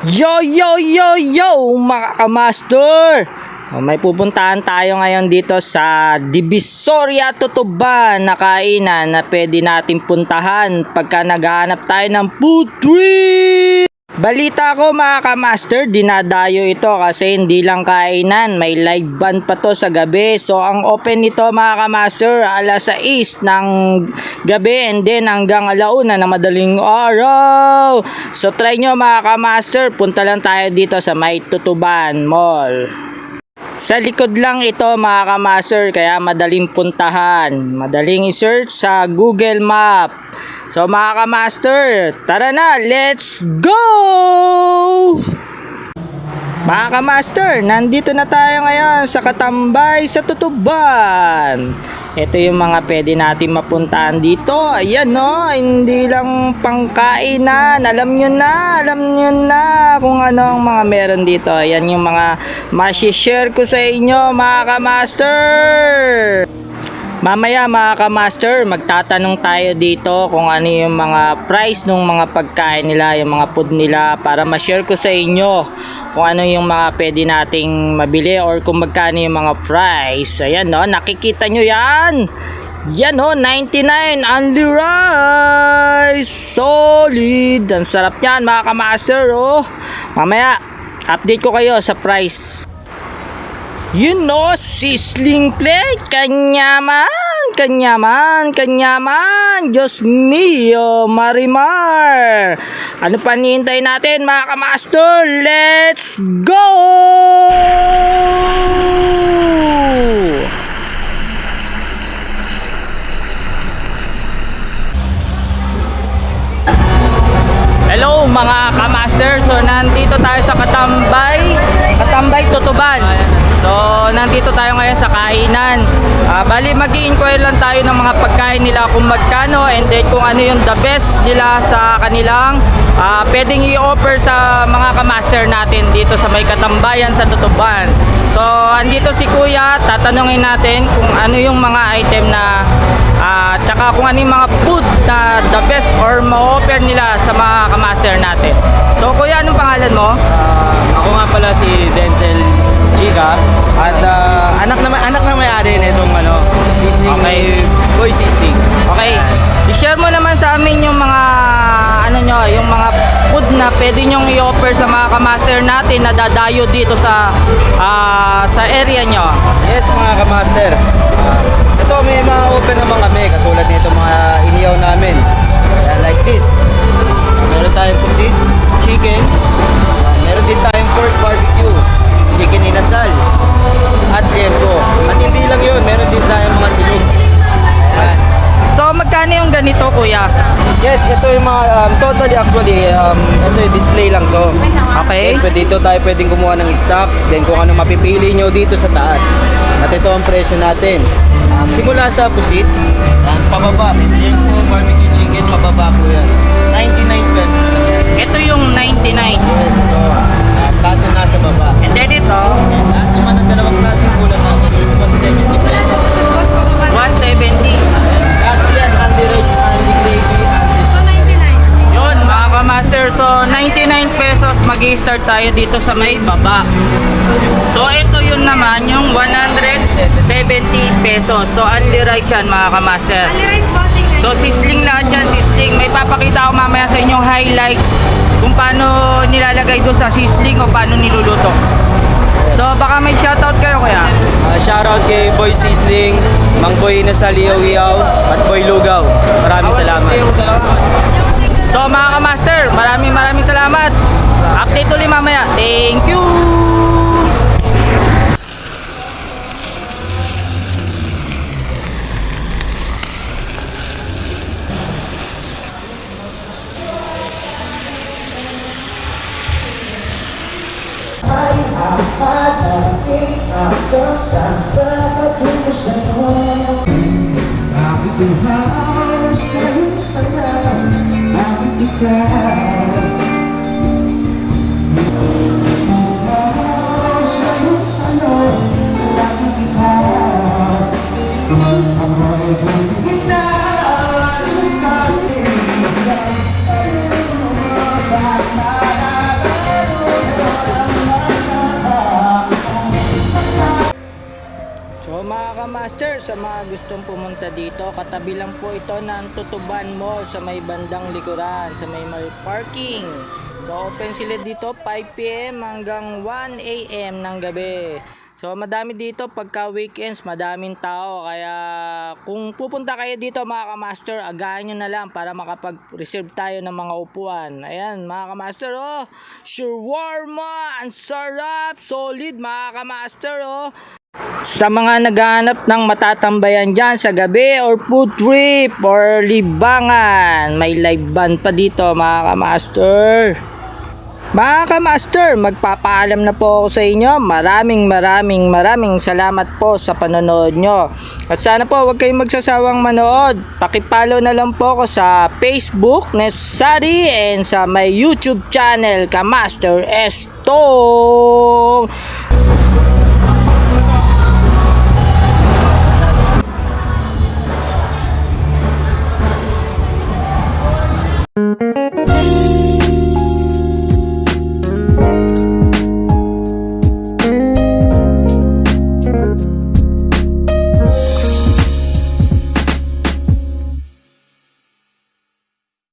Yo, yo, yo, yo, mga kamaster! Oh, May pupuntahan tayo ngayon dito sa Divisoria Tutuban na kainan na pwede natin puntahan pagka naghahanap tayo ng trip! Balita ko mga kamaster, dinadayo ito kasi hindi lang kainan, may live band pa to sa gabi. So ang open nito mga kamaster, alas 6 ng gabi and then hanggang alauna na madaling araw. So try nyo mga kamaster, punta lang tayo dito sa May Tutuban Mall. Sa likod lang ito mga kamaster, kaya madaling puntahan. Madaling i-search sa Google Map. So mga kamaster, tara na, let's go! Mga kamaster, nandito na tayo ngayon sa Katambay sa Tutuban. Ito yung mga pwede natin mapuntahan dito. Ayan no, hindi lang pangkainan. Alam nyo na, alam nyo na kung ano ang mga meron dito. Ayan yung mga masishare ko sa inyo mga kamaster. Mamaya mga ka-master, magtatanong tayo dito kung ano yung mga price ng mga pagkain nila, yung mga food nila para ma-share ko sa inyo kung ano yung mga pwede nating mabili or kung magkano yung mga price. Ayan no, nakikita nyo yan. Yan no, 99 only rice. Solid. Ang sarap yan mga ka-master oh. Mamaya, update ko kayo sa price. You know, sizzling plate, kanyaman, kanyaman, kanyaman, Diyos mio, marimar. Ano pa nihintay natin mga kamaster? Let's go! Kainan. Ah, bali mag inquire lang tayo ng mga pagkain nila kung magkano and then kung ano yung the best nila sa kanilang ah, pwedeng i-offer sa mga kamaster natin dito sa may Katambayan sa Tutuban. So andito si Kuya, tatanungin natin kung ano yung mga item na at tsaka kung ano yung mga food na the best or ma-offer nila sa mga kamaster natin. So kuya, anong pangalan mo? Ah, ako nga pala si Denzel Chica at ah, anak na anak na may-ari nitong ano, Sisting Okay. Boy Sisting. Okay, i-share mo naman sa amin yung mga ano nyo, yung mga food na pwede nyong i-offer sa mga kamaster natin na dadayo dito sa ah, sa area nyo. Yes mga kamaster. Ah, ito may mga open naman kami katulad nito mga iniyaw namin. Ayan, like this. Ah, meron tayong pusit, chicken. Ah, meron din tayong pork totally actually um, ito yung display lang to. Okay? Pwede dito tayo pwedeng kumuha ng stock, then kung ano mapipili nyo dito sa taas. At ito ang presyo natin. Um, simula sa pusit, pababa. Ito yung po barbecue start tayo dito sa may baba. So, ito yun naman, yung 170 pesos. So, only rice yan, mga kamaster. So, sisling lahat yan, sisling. May papakita ko mamaya sa inyo highlights kung paano nilalagay doon sa sisling o paano niluluto. So, baka may shoutout kayo kaya. Uh, shoutout kay Boy Sisling, Mang Boy na sa Liyaw Iyaw, at Boy Lugaw. Maraming salamat. So, mga kamaster, maraming maraming salamat. Bakit ikaw? Kamaster, sa mga gustong pumunta dito, katabi lang po ito ng Tutuban Mall sa may bandang likuran, sa may may parking. So open sila dito 5pm hanggang 1am ng gabi. So madami dito pagka weekends, madaming tao kaya kung pupunta kayo dito mga kamaster, agahan nyo na lang para makapag-reserve tayo ng mga upuan. Ayan mga kamaster oh, shawarma, ang sarap, solid mga kamaster oh. Sa mga naghahanap ng matatambayan dyan sa gabi or food trip or libangan, may live band pa dito mga kamaster. Mga kamaster, magpapaalam na po ako sa inyo. Maraming maraming maraming salamat po sa panonood nyo. At sana po huwag kayong magsasawang manood. Pakipollow na lang po ako sa Facebook, Nesari, and sa my YouTube channel, Kamaster Estong.